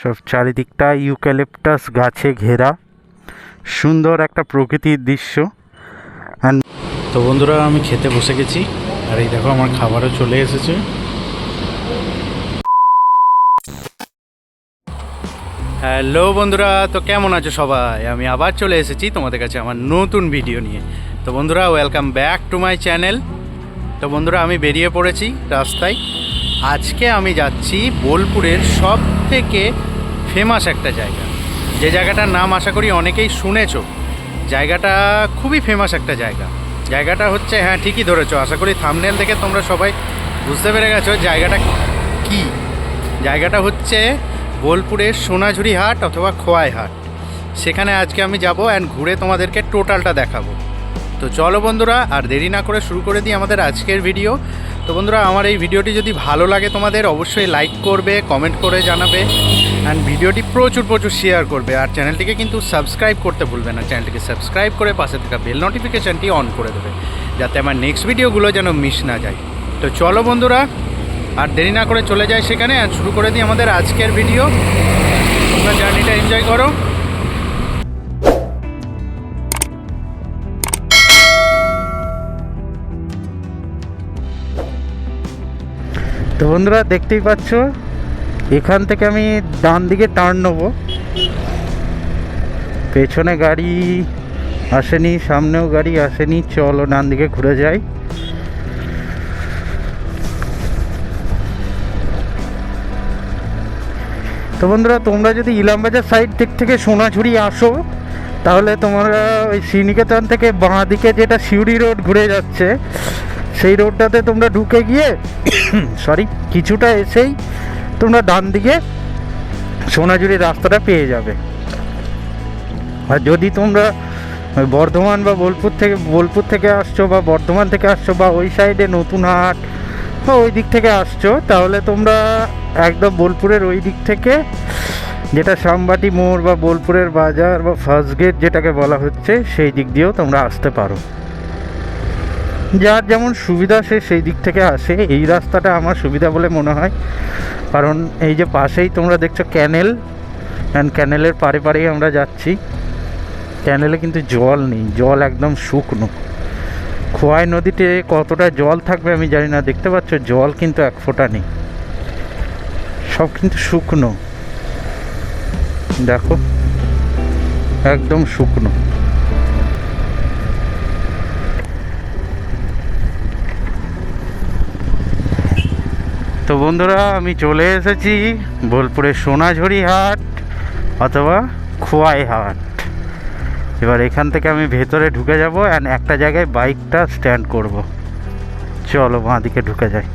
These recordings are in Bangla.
সব চারিদিকটা ইউক্যালিপটাস গাছে ঘেরা। সুন্দর একটা প্রকৃতির দৃশ্য। তো বন্ধুরা, আমি খেতে বসে গেছি। আর এই দেখো, আমার খাবারও চলে এসেছে। হ্যালো বন্ধুরা, তো কেমন আছো সবাই? আমি আবার চলে এসেছি তোমাদের কাছে আমার নতুন ভিডিও নিয়ে। তো বন্ধুরা welcome back to my channel তো বন্ধুরা, আমি বেরিয়ে পড়েছি রাস্তায়। আজকে আমি যাচ্ছি বোলপুরের সব থেকে ফেমাস একটা জায়গা। যে জায়গাটার নাম আশা করি অনেকেই শুনেছ। জায়গাটা খুবই ফেমাস একটা জায়গা। জায়গাটা হচ্ছে হ্যাঁ ঠিকই ধরেছো। আশা করি থামনেল দেখে তোমরা সবাই বুঝতে পেরে গেছো জায়গাটা কি। জায়গাটা হচ্ছে বোলপুরের সোনাঝুরি হাট অথবা খোয়াই হাট। সেখানে আজকে আমি যাব অ্যান্ড ঘুরে তোমাদেরকে টোটালটা দেখাবো। তো চলো বন্ধুরা, আর দেরি না করে শুরু করে দিই আমাদের আজকের ভিডিও তো বন্ধুরা, আমার এই ভিডিওটি যদি ভালো লাগে তোমাদের, অবশ্যই লাইক করবে কমেন্ট করে জানাবে অ্যান্ড ভিডিওটি প্রচুর প্রচুর শেয়ার করবে। আর চ্যানেলটিকে কিন্তু সাবস্ক্রাইব করতে ভুলবে না। চ্যানেলটিকে সাবস্ক্রাইব করে পাশে থাকা বেল নোটিফিকেশানটি অন করে দেবে, যাতে আমার নেক্সট ভিডিওগুলো যেন মিস না যায়। তো চলো বন্ধুরা, আর দেরি না করে চলে যায় সেখানে আর শুরু করে দিই আমাদের আজকের ভিডিও তোমরা জার্নিটা এনজয় করো। তো বন্ধুরা দেখতেই পাচ্ছ, এখান থেকে আমি ডান দিকে টার্ন নেব। পেছনে গাড়ি আসেনি, সামনেও গাড়ি আসেনি, চলো ডান দিকে ঘুরে যাই। তো বন্ধুরা, তোমরা যদি ইলামবাজার সাইড দিক থেকে সোনাঝুরি আসো, তাহলে তোমরা ওই শ্রীনিকেতন থেকে বাঁ দিকে যেটা সিউড়ি রোড ঘুরে যাচ্ছে সেই রোডটাতে তোমরা ঢুকে গিয়ে সরি কিছুটা এসেই তোমরা ডান দিকে সোনাঝুরি রাস্তাটা পেয়ে যাবে। আর যদি তোমরা বর্ধমান বা বোলপুর থেকে বোলপুর থেকে আসছো বা বর্ধমান থেকে আসছো বা ওই সাইডে নতুন হাট বা ওই দিক থেকে আসছো, তাহলে তোমরা একদম বোলপুরের ওই দিক থেকে যেটা সামবাটি মোড় বা বোলপুরের বাজার বা ফার্স্ট গেট যেটাকে বলা হচ্ছে, সেই দিক দিয়েও তোমরা আসতে পারো। যার যেমন সুবিধা সে সেই দিক থেকে আসে। এই রাস্তাটা আমার সুবিধা বলে মনে হয়। কারণ এই যে পাশেই তোমরা দেখছ ক্যানেল অ্যান্ড ক্যানেলের পারে পারেই আমরা যাচ্ছি। ক্যানেলে কিন্তু জল নেই, জল একদম শুকনো। খোয়াই নদীতে কতটা জল থাকবে আমি জানি না, দেখতে পাচ্ছ জল কিন্তু এক ফোঁটা নেই। সব কিন্তু শুকনো। দেখো, একদম শুকনো। তো বন্ধুরা, আমি চলে এসেছি বোলপুরের সোনাঝুরি হাট অথবা খোয়াই হাট এবার এখান থেকে আমি ভেতরে ঢুকে যাব অ্যান্ড একটা জায়গায় বাইকটা স্ট্যান্ড করব। চলো বাঁ দিকে ঢুকে যাই।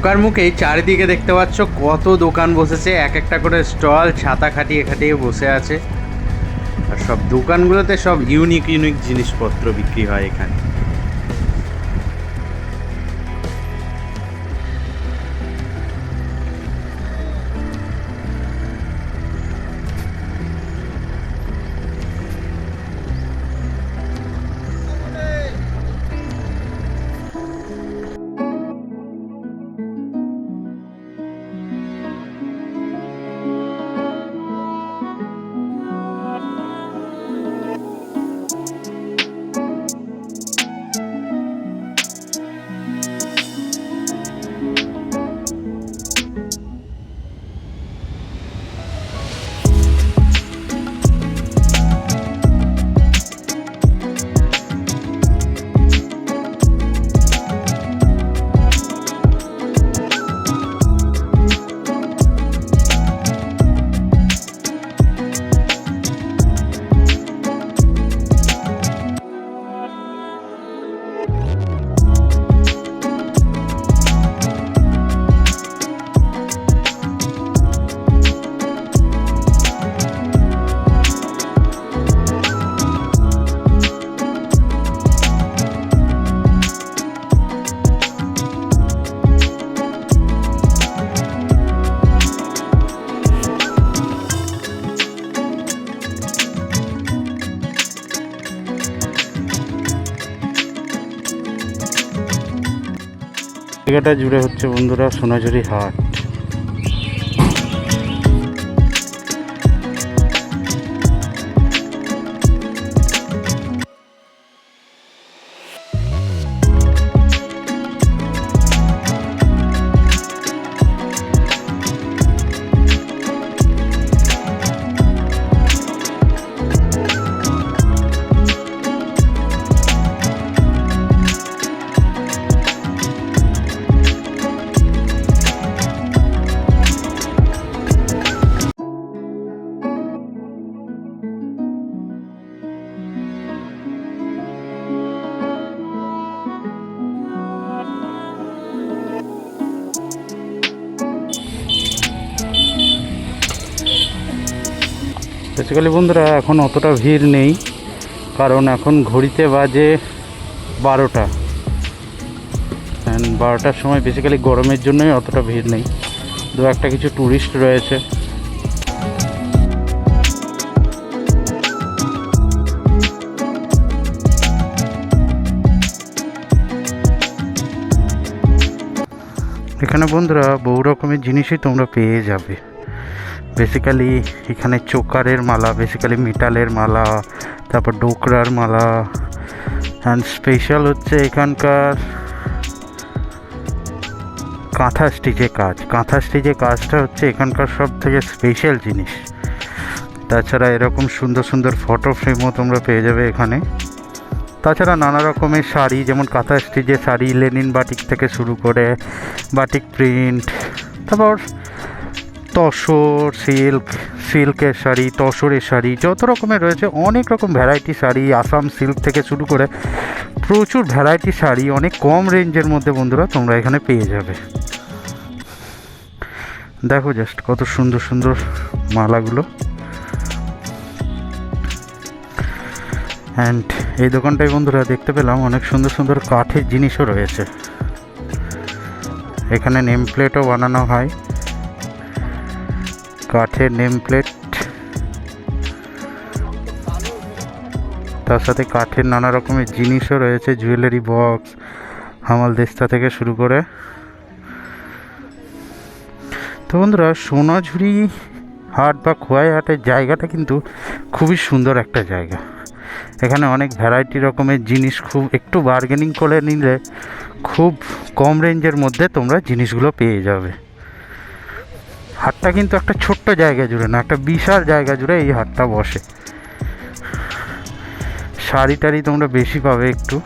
বোকার মুখেই চারিদিকে দেখতে পাচ্ছ কত দোকান বসেছে, এক একটা করে স্টল, ছাতা খাটিয়ে খাটিয়ে বসে আছে। আর সব দোকানগুলোতে সব ইউনিক ইউনিক জিনিসপত্র বিক্রি হয় এখানে। জায়গাটা জুড়ে হচ্ছে বন্ধুরা সোনাঝুরি হাট। বেসিক্যালি বন্ধুরা, এখন অতটা ভিড় নেই, কারণ এখন ঘড়িতে বাজে বারোটা। বারোটার সময় বেসিক্যালি গরমের জন্যই অতটা ভিড় নেই। দু একটা কিছু ট্যুরিস্ট রয়েছে। এখানে বন্ধুরা, বহু রকমের জিনিসই তোমরা পেয়ে যাবে। বেসিক্যালি এখানে চোকারের মালা বেসিক্যালি মেটালের মালা, তারপর ডোকরার মালা অ্যান্ড স্পেশাল হচ্ছে এখানকার কাঁথা স্টিচে কাজ। কাঁথা স্টিচে কাজটা হচ্ছে এখানকার সব থেকে স্পেশাল জিনিস। তাছাড়া এরকম সুন্দর সুন্দর ফটো ফ্রেমও তোমরা পেয়ে যাবে এখানে। তাছাড়া নানা রকমের শাড়ি, যেমন কাঁথা স্টিচের শাড়ি লেনিন বাটিক থেকে শুরু করে বাটিক প্রিন্ট তারপর তসর, সিল্ক, সিল্কের শাড়ি, তসরের শাড়ি, যত রকমের রয়েছে, অনেক রকম ভ্যারাইটি শাড়ি, আসাম সিল্ক থেকে শুরু করে প্রচুর ভ্যারাইটি শাড়ি, অনেক কম রেঞ্জের মধ্যে বন্ধুরা তোমরা এখানে পেয়ে যাবে। দেখো জাস্ট কত সুন্দর সুন্দর মালাগুলো। অ্যান্ড এই দোকানটায় বন্ধুরা দেখতে পেলাম অনেক সুন্দর সুন্দর কাঠের জিনিসও রয়েছে। এখানে নেম প্লেটও বানানো হয়। কাঠের নেম প্লেট তার সাথে কাঠের নানা রকমের জিনিসও রয়েছে জুয়েলারি বক্স হামাল দেস্তা থেকে শুরু করে। তো বন্ধুরা, সোনাঝুরি হাট বা খোয়াই হাটের জায়গাটা কিন্তু খুবই সুন্দর একটা জায়গা। এখানে অনেক ভ্যারাইটি রকমের জিনিস, খুব একটু বার্গেনিং করে নিলে খুব কম রেঞ্জের মধ্যে তোমরা জিনিসগুলো পেয়ে যাবে। হাটটা কিন্তু একটা ছোট্ট জায়গা জুড়ে না, একটা বিশাল জায়গা জুড়ে এই হাটটা বসে। শাড়ি টাড়ি তোমরা বেশি পাবে একটু।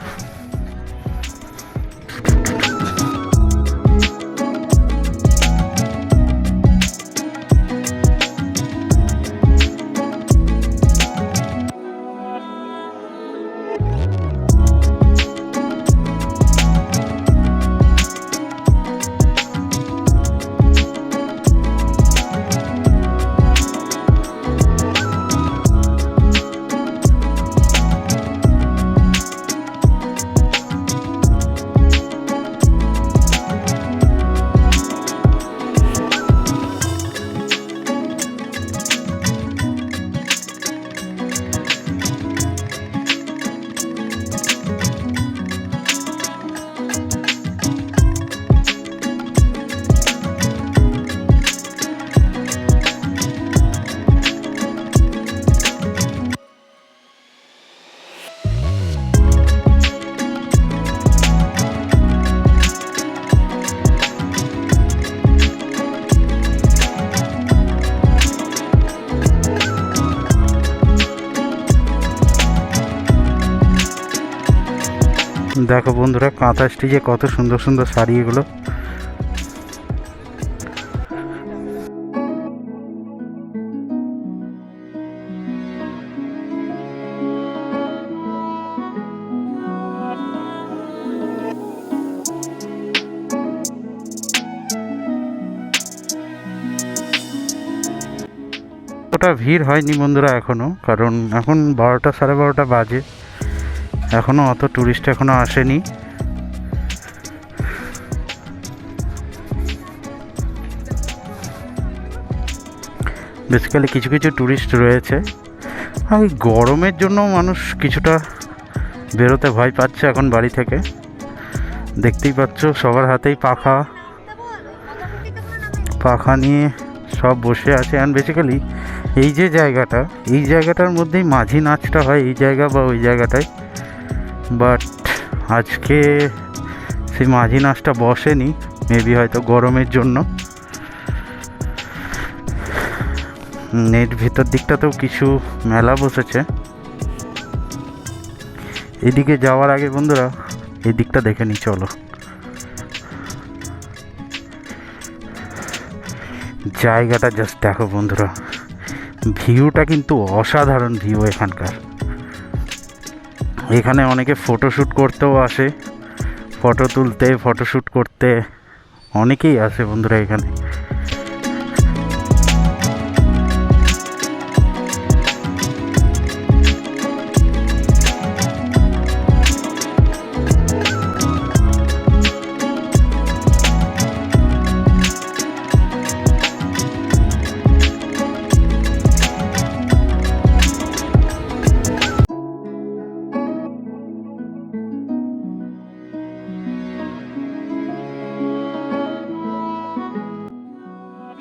দেখো বন্ধুরা, কাঁথা স্টিচে কত সুন্দর সুন্দর শাড়ি এগুলো। ভিড় হয়নি বন্ধুরা এখনও, কারণ এখন বারোটা সাড়ে বারোটা বাজে। এখনও অত ট্যুরিস্ট এখনও আসেনি। বেসিক্যালি কিছু কিছু ট্যুরিস্ট রয়েছে। আর গরমের জন্য মানুষ কিছুটা বেরোতে ভয় পাচ্ছে এখন বাড়ি থেকে। দেখতেই পাচ্ছ, সবার হাতেই পাখা। পাখা নিয়ে সব বসে আছে। অ্যান্ড বেসিক্যালি এই যে জায়গাটা, এই জায়গাটার মধ্যেই মাঝি নাচটা হয়, এই জায়গা বা ওই জায়গাটায়। বাট আজকে সেই মাঝি নাচটা বসেনি মেবি হয়তো গরমের জন্য। নেট ভিতর দিকটাতেও কিছু মেলা বসেছে। এদিকে যাওয়ার আগে বন্ধুরা, এই দিকটা দেখে নি চলো। জায়গাটা জাস্ট দেখো বন্ধুরা। ভিউটা কিন্তু অসাধারণ ভিউ এখানকার। এখানে অনেকে ফটোশ্যুট করতেও আসে। ফটো তুলতে ফটোশ্যুট করতে অনেকেই আসে বন্ধুরা এখানে।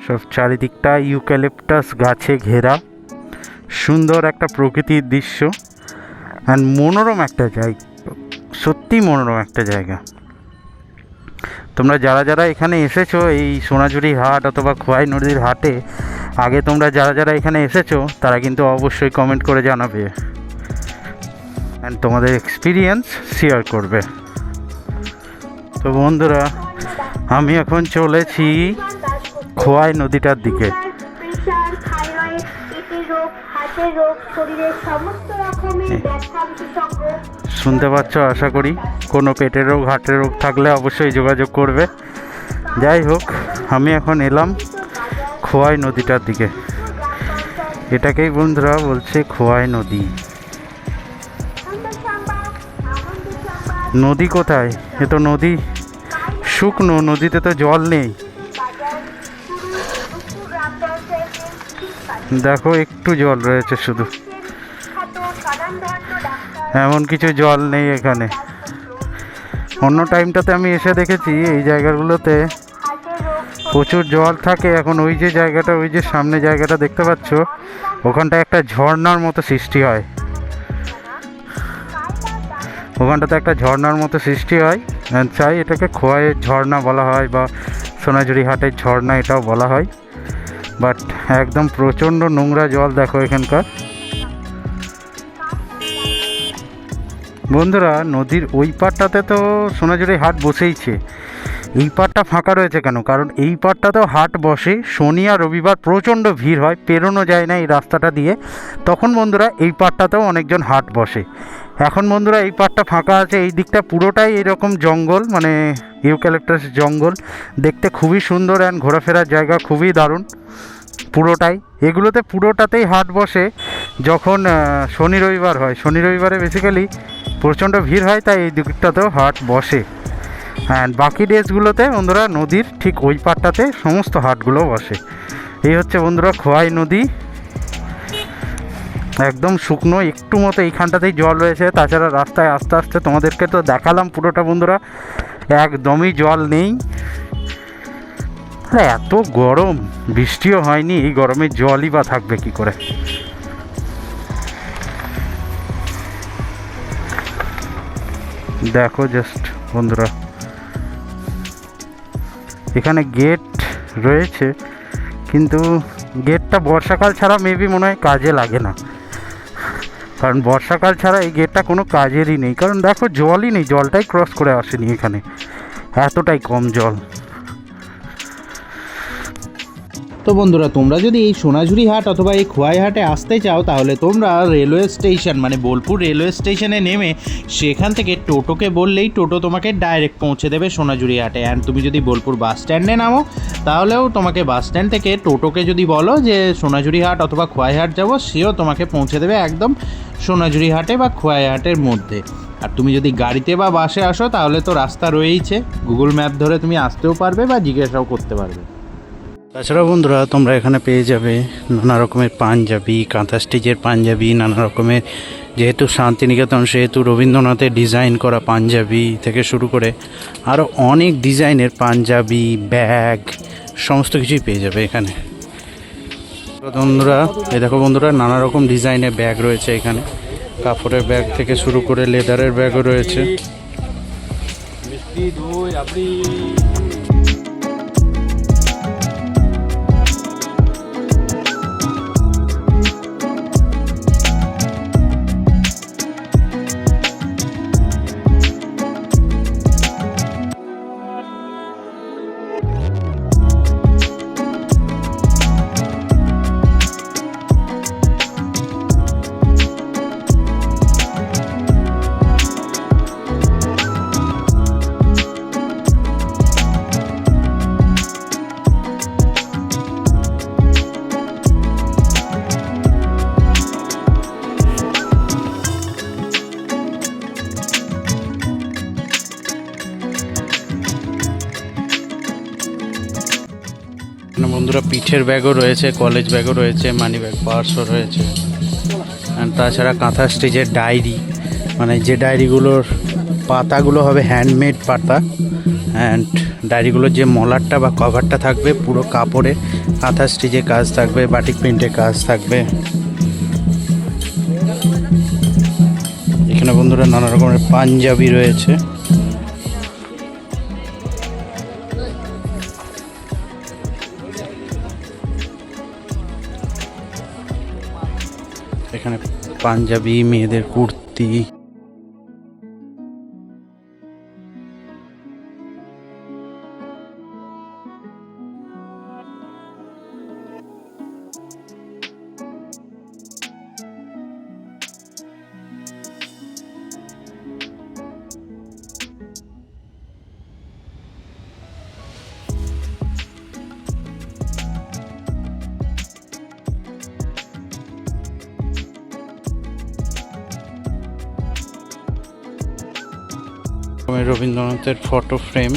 সব চারিদিকটা ইউক্যালিপটাস গাছে ঘেরা। সুন্দর একটা প্রকৃতির দৃশ্য। অ্যান্ড মনোরম একটা জায়গা। সত্যি মনোরম একটা জায়গা। তোমরা যারা যারা এখানে এসেছ এই সোনাঝুরি হাট অথবা খোয়াই নদীর হাটে, আগে তোমরা যারা যারা এখানে এসেছ, তারা কিন্তু অবশ্যই কমেন্ট করে জানাবে। অ্যান্ড তোমাদের এক্সপিরিয়েন্স শেয়ার করবে। তো বন্ধুরা, আমি এখন চলেছি খোয়াই নদীটার দিকে। শুনতে পাচ্ছ আশা করি কোনো পেটের রোগ হার্টের রোগ থাকলে অবশ্যই যোগাযোগ করবে। যাই হোক আমি এখন এলাম খোয়াই নদীটার দিকে। এটাকেই বন্ধুরা বলছে খোয়াই নদী। নদী কোথায়? এ তো নদী। শুকনো নদীতে তো জল নেই। দেখো, একটু জল রয়েছে শুধু। এমন কিছু জল নেই এখানে। অন্য টাইমটাতে আমি এসে দেখেছি, এই জায়গাগুলোতে প্রচুর জল থাকে। এখন ওই যে জায়গাটা, ওই যে সামনে জায়গাটা দেখতে পাচ্ছ, ওখানটায় একটা ঝর্ণার মতো সৃষ্টি হয়। ওখানটাতে একটা ঝর্ণার মতো সৃষ্টি হয়। চাই এটাকে খোয়াইয়ের ঝর্ণা বলা হয় বা সোনাঝুরি হাটের ঝর্ণা এটাও বলা হয়। বাট একদম প্রচণ্ড নোংরা জল দেখো এখানকার। বন্ধুরা, নদীর ওই পাড়টাতে তো সোনাঝুরি হাট বসেইছে। এই পাড়টা ফাঁকা রয়েছে কেন? কারণ এই পাড়টাতেও হাট বসে, শনি আর রবিবার প্রচণ্ড ভিড় হয়, পেরোনো যায় না এই রাস্তাটা দিয়ে। তখন বন্ধুরা, এই পাড়টাতেও অনেকজন হাট বসে। এখন বন্ধুরা এই পাড়টা ফাঁকা আছে, এই দিকটা পুরোটাই এরকম জঙ্গল মানে ইউক্যালিপটাস জঙ্গল। দেখতে খুবই সুন্দর অ্যান্ড ঘোরাফেরার জায়গা খুবই দারুণ, পুরোটাই। এগুলোতে পুরোটাতেই হাট বসে, যখন শনি রবিবার হয়। শনি রবিবারে বেসিক্যালি প্রচণ্ড ভিড় হয়, তাই এই দিকটাতেও হাট বসে। অ্যান্ড বাকি ডেজগুলোতে বন্ধুরা নদীর ঠিক ওই পাটটাতে সমস্ত হাটগুলো বসে। এই হচ্ছে বন্ধুরা খোয়াই নদী। একদম শুকনো, একটু মতো এইখানটাতেই জল রয়েছে। তাছাড়া রাস্তায় আস্তে আস্তে তোমাদেরকে তো দেখালাম পুরোটা বন্ধুরা, একদমই জল নেই। এত গরম, বৃষ্টিও হয়নি, এই গরমে জলই বা থাকবে কি করে? দেখো জাস্ট বন্ধুরা, এখানে গেট রয়েছে, কিন্তু গেটটা বর্ষাকাল ছাড়া মেবি মনে হয় কাজে লাগে না। কারণ বর্ষাকাল ছাড়া এই গেটটা কোনো কাজেরই নেই। কারণ দেখো জলই নেই, জলটাই ক্রস করে আসেনি এখানে। এতটাই কম জল। তো বন্ধুরা, তোমরা যদি এই সোনাঝুরি হাট অথবা এই খোয়াই হাটে আসতে চাও, তাহলে তোমরা রেলওয়ে স্টেশন মানে বোলপুর রেলওয়ে স্টেশনে নেমে সেখান থেকে টোটোকে বললেই টোটো তোমাকে ডাইরেক্ট পৌঁছে দেবে সোনাঝুরি হাটে। অ্যান্ড তুমি যদি বোলপুর বাস স্ট্যান্ডে নামো, তাহলেও তোমাকে বাস স্ট্যান্ড থেকে টোটোকে যদি বলো যে সোনাঝুরি হাট অথবা খোয়াই হাট যাব, সেও তোমাকে পৌঁছে দেবে একদম সোনাঝুরি হাটে বা খোয়াই হাটের মধ্যে। আর তুমি যদি গাড়িতে বা বাসে আসো, তাহলে তো রাস্তা রয়েইছে। গুগল ম্যাপ ধরে তুমি আসতেও পারবে বা জিজ্ঞাসাও করতে পারবে। তাছাড়া বন্ধুরা, তোমরা এখানে পেয়ে যাবে নানা রকমের পাঞ্জাবি, কাঁথা স্টিচের পাঞ্জাবি, নানা রকমের যেহেতু শান্তিনিকেতন, সেহেতু রবীন্দ্রনাথের ডিজাইন করা পাঞ্জাবি থেকে শুরু করে আরও অনেক ডিজাইনের পাঞ্জাবি, ব্যাগ, সমস্ত কিছুই পেয়ে যাবে এখানে। বন্ধুরা, এই দেখো বন্ধুরা, নানা রকম ডিজাইনের ব্যাগ রয়েছে এখানে। কাপড়ের ব্যাগ থেকে শুরু করে লেদারের ব্যাগও রয়েছে। এখানে বন্ধুরা পিঠের ব্যাগও রয়েছে কলেজ ব্যাগও রয়েছে মানি ব্যাগ পার্সও রয়েছে। তাছাড়া কাঁথা স্টিচের ডায়েরি মানে যে ডায়েরিগুলোর পাতাগুলো হবে হ্যান্ডমেড পাতা অ্যান্ড ডায়েরিগুলোর যে মলারটা বা কভারটা থাকবে, পুরো কাপড়ে কাঁথা স্টিচে কাজ থাকবে বাটিক প্রিন্টে কাজ থাকবে। এখানে বন্ধুরা নানা রকমের পাঞ্জাবি রয়েছে। এখানে পাঞ্জাবি মেয়েদের কুর্তি। রবীন্দ্রনাথের ফটো ফ্রেম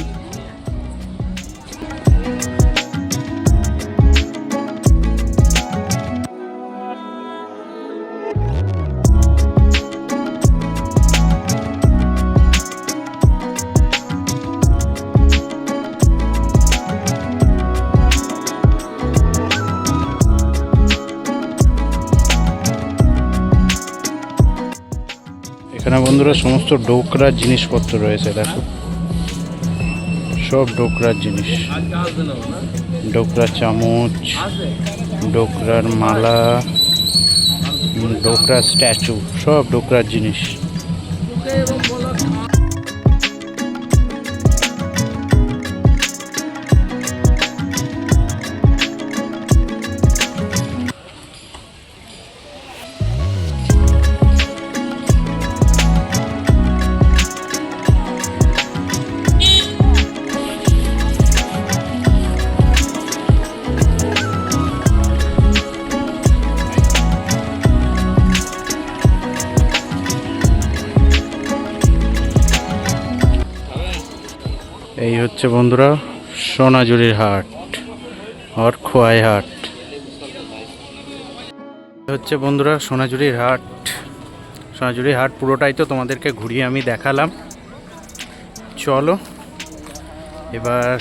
এখানে বন্ধুরা সমস্ত ডোকরার জিনিসপত্র রয়েছে, দেখো। সব ডোকরার জিনিস। ডোকরা চামচ, ডোকরার মালা ডোকরা ডোকরার স্ট্যাচু, সব ডোকরার জিনিস। এই হচ্ছে বন্ধুরা সোনাঝুরির হাট আর খোয়াই হাট। হচ্ছে বন্ধুরা সোনাঝুরির হাট। সোনাঝুরির হাট পুরোটাই তো তোমাদেরকে ঘুরিয়ে আমি দেখালাম। চলো, এবার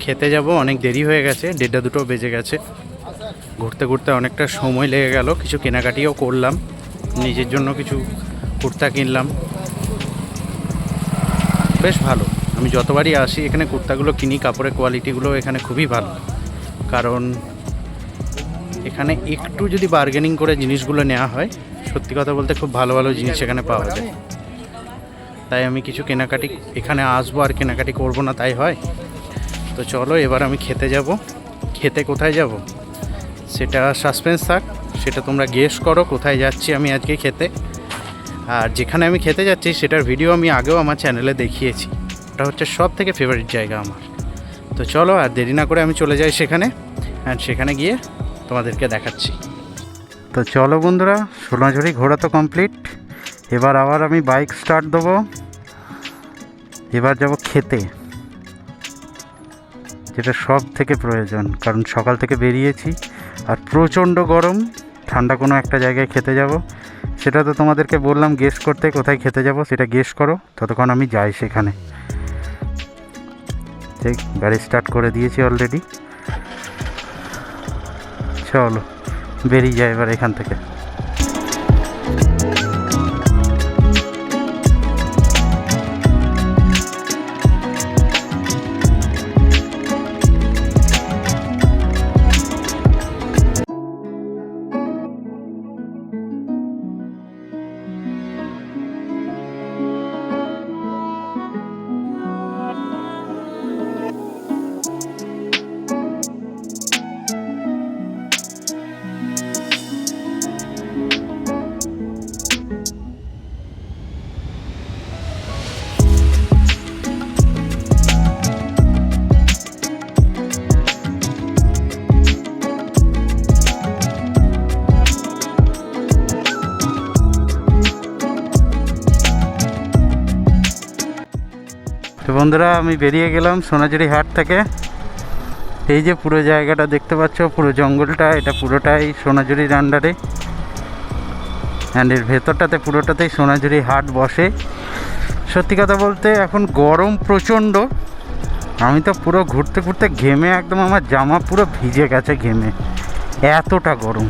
খেতে যাব, অনেক দেরি হয়ে গেছে, দেড়টা দুটো বেজে গেছে। ঘুরতে ঘুরতে অনেকটা সময় লেগে গেল, কিছু কেনাকাটিও করলাম, নিজের জন্য কিছু কুর্তা কিনলাম। বেশ ভালো। আমি যতবারই আসি, এখানে কুর্তাগুলো কিনি, কাপড়ের কোয়ালিটিগুলো এখানে খুবই ভালো। কারণ এখানে একটু যদি বার্গেনিং করে জিনিসগুলো নেওয়া হয়, সত্যি কথা বলতে খুব ভালো ভালো জিনিস এখানে পাওয়া যায়। তাই আমি কিছু কেনাকাটি, এখানে আসব আর কেনাকাটি করব না, তাই হয়? তো চলো, এবার আমি খেতে যাব। খেতে কোথায় যাব? সেটা সাসপেন্স থাক, সেটা তোমরা গেস করো, কোথায় যাচ্ছি আমি আজকে খেতে। আর যেখানে আমি খেতে যাচ্ছি, সেটার ভিডিও আমি আগেও আমার চ্যানেলে দেখিয়েছি। ওটা হচ্ছে সব থেকে ফেভারিট জায়গা আমার। তো চলো আর দেরি না করে আমি চলে যাই সেখানে অ্যান্ড সেখানে গিয়ে তোমাদেরকে দেখাচ্ছি। তো চলো বন্ধুরা, সোনাঝুরি ঘোরা তো কমপ্লিট এবার আবার আমি বাইক স্টার্ট দেবো। এবার যাব খেতে, যেটা সব থেকে প্রয়োজন, কারণ সকাল থেকে বেরিয়েছি। আর প্রচণ্ড গরম ঠান্ডা কোনো একটা জায়গায় খেতে যাব। সেটা তো তোমাদেরকে বললাম গেস করতে, কোথায় খেতে যাব সেটা গেস করো। ততক্ষণ আমি যাই সেখানে। ঠিক, গাড়ি স্টার্ট করে দিয়েছি অলরেডি চলো, বেরিয়ে যায় এবার এখান থেকে। বন্ধুরা, আমি বেরিয়ে গেলাম সোনাঝুরি হাট থেকে। এই যে পুরো জায়গাটা দেখতে পাচ্ছ, পুরো জঙ্গলটা, এটা পুরোটাই সোনাঝুরির আন্ডারে অ্যান্ড এর ভেতরটাতে পুরোটাতেই সোনাঝুরি হাট বসে। সত্যি কথা বলতে, এখন গরম প্রচণ্ড। আমি তো পুরো ঘুরতে ঘুরতে ঘেমে একদম আমার জামা পুরো ভিজে গেছে ঘেমে। এতটা গরম।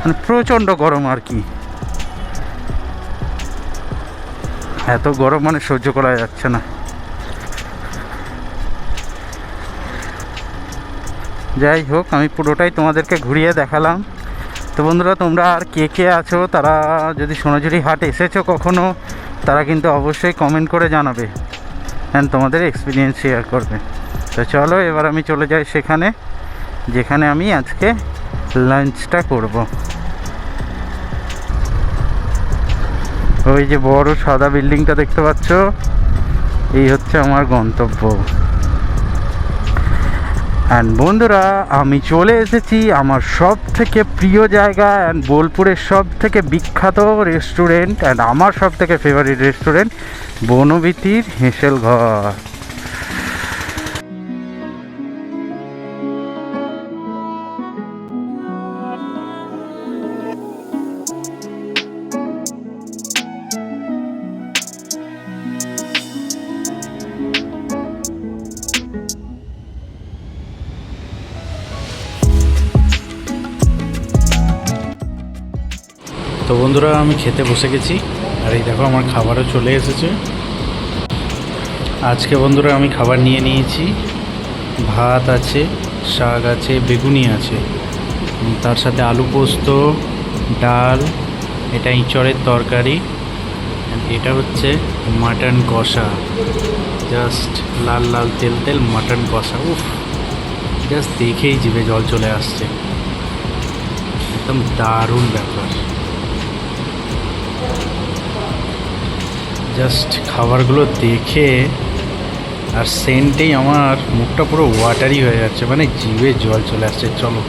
মানে প্রচণ্ড গরম আর কি। এত গরম মানে সহ্য করা যাচ্ছে না। যাই হোক, আমি পুরোটাই তোমাদেরকে ঘুরিয়ে দেখালাম। তো বন্ধুরা, তোমরা আর কে কে আছো? তারা যদি সোনাঝুরি হাট এসেছ কখনো, তারা কিন্তু অবশ্যই কমেন্ট করে জানাবে অ্যান্ড তোমাদের এক্সপিরিয়েন্স শেয়ার করবে। তো চলো, এবার আমি চলে যাই সেখানে, যেখানে আমি আজকে লাঞ্চটা করব। ওই যে বড় সাদা বিল্ডিংটা দেখতে পাচ্ছ? এই হচ্ছে আমার গন্তব্য। অ্যান্ড বন্ধুরা, আমি চলে এসেছি আমার সব থেকে প্রিয় জায়গা অ্যান্ড বোলপুরের সব থেকে বিখ্যাত রেস্টুরেন্ট অ্যান্ড আমার সব থেকে ফেভারিট রেস্টুরেন্ট বনভীতির হেঁসেল ঘর। তো বন্ধুরা, আমি খেতে বসে গেছি। আর এই দেখো, আমার খাবারও চলে এসেছে। আজকে বন্ধুরা, আমি খাবার নিয়ে নিয়েছি। ভাত আছে, শাক আছে, বেগুনি আছে। তার সাথে আলু পোস্ত, ডাল, এটা ইঁচড়ের তরকারি এটা হচ্ছে মাটন কষা। জাস্ট লাল লাল তেল তেল, মাটন কষা। উফ, জাস্ট দেখেই জিভে জল চলে আসছে। একদম দারুণ ব্যাপার। জাস্ট খাবারগুলো দেখে আর সেন্টেই আমার মুখটা পুরো ওয়াটারি হয়ে যাচ্ছে। মানে জিভে জল চলে আসছে। চলো,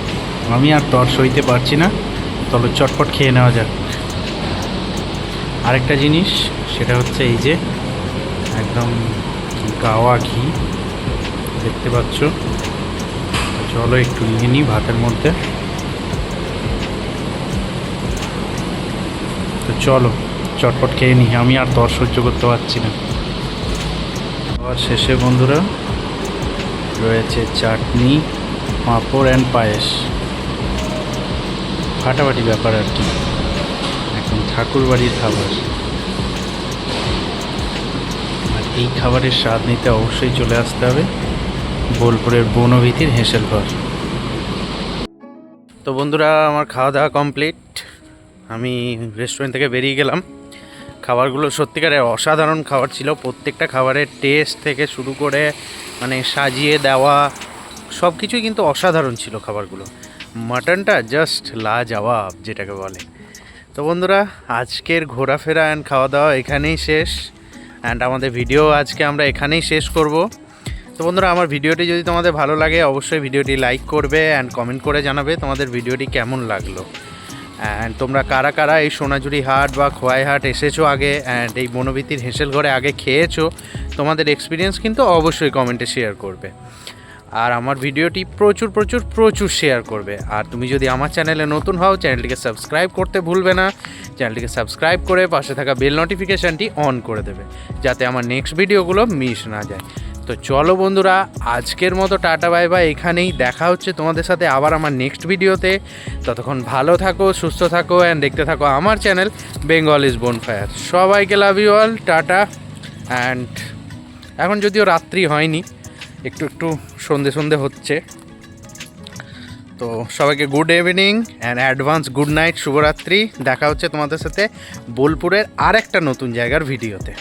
আমি আর তর সইতে পারছি না। চলো, চটপট খেয়ে নেওয়া যাক। আরেকটা জিনিস, সেটা হচ্ছে এই যে একদম গাওয়া ঘি। দেখতে পাচ্ছ? চলো, একটু নিয়ে নিই ভাতের মধ্যে। তো চলো, চটপট খেয়ে নিই। আমি আর তর সহ্য করতে পারছি না। খাওয়ার শেষে বন্ধুরা, রয়েছে চাটনি, পাঁপড় অ্যান্ড পায়েস। ফাটাফাটি ব্যাপার আর কি। একদম ঠাকুর বাড়ির খাবার। আর এই খাবারের স্বাদ নিতে অবশ্যই চলে আসতে হবে বোলপুরের বনভীতির হেঁসেল ঘর। তো বন্ধুরা, আমার খাওয়া দাওয়া কমপ্লিট। আমি রেস্টুরেন্ট থেকে বেরিয়ে গেলাম। খাবারগুলো সত্যিকারের অসাধারণ খাবার ছিল। প্রত্যেকটা খাবারের টেস্ট থেকে শুরু করে মানে সাজিয়ে দেওয়া সব কিছুই কিন্তু অসাধারণ ছিল খাবারগুলো। মাটনটা জাস্ট লাজবাব যেটাকে বলে। তো বন্ধুরা, আজকের ঘোরাফেরা অ্যান্ড খাওয়া দাওয়া এখানেই শেষ। অ্যান্ড আমাদের ভিডিও আজকে আমরা এখানেই শেষ করব। তো বন্ধুরা, আমার ভিডিওটি যদি তোমাদের ভালো লাগে, অবশ্যই ভিডিওটি লাইক করবে অ্যান্ড কমেন্ট করে জানাবে তোমাদের ভিডিওটি কেমন লাগল। অ্যান্ড তোমরা কারা কারা এই সোনাঝুরি হাট বা খোয়াই হাট এসেছ আগে অ্যান্ড এই বনবীতির হেঁসেল ঘরে আগে খেয়েছো, তোমাদের এক্সপিরিয়েন্স কিন্তু অবশ্যই কমেন্টে শেয়ার করবে। আর আমার ভিডিওটি প্রচুর প্রচুর প্রচুর শেয়ার করবে। আর তুমি যদি আমার চ্যানেলে নতুন হও চ্যানেলটিকে সাবস্ক্রাইব করতে ভুলবে না। চ্যানেলটিকে সাবস্ক্রাইব করে পাশে থাকা বেল নোটিফিকেশানটি অন করে দেবে, যাতে আমার নেক্সট ভিডিওগুলো মিস না যায়। তো চলো বন্ধুরা, আজকের মতো টাটা, বাই বাই। এখানেই দেখা হচ্ছে তোমাদের সাথে আবার আমার নেক্সট ভিডিওতে ততক্ষণ ভালো থাকো, সুস্থ থাকো অ্যান্ড দেখতে থাকো আমার channel Bengal is bonfire সবাইকে love you all tata and এখন যদিও রাত্রি হয়নি, একটু একটু সন্ধে সন্ধে হচ্ছে। তো সবাইকে good evening and advance good night শুভরাত্রি। দেখা হচ্ছে তোমাদের সাথে বোলপুরের আর একটা নতুন জায়গার ভিডিওতে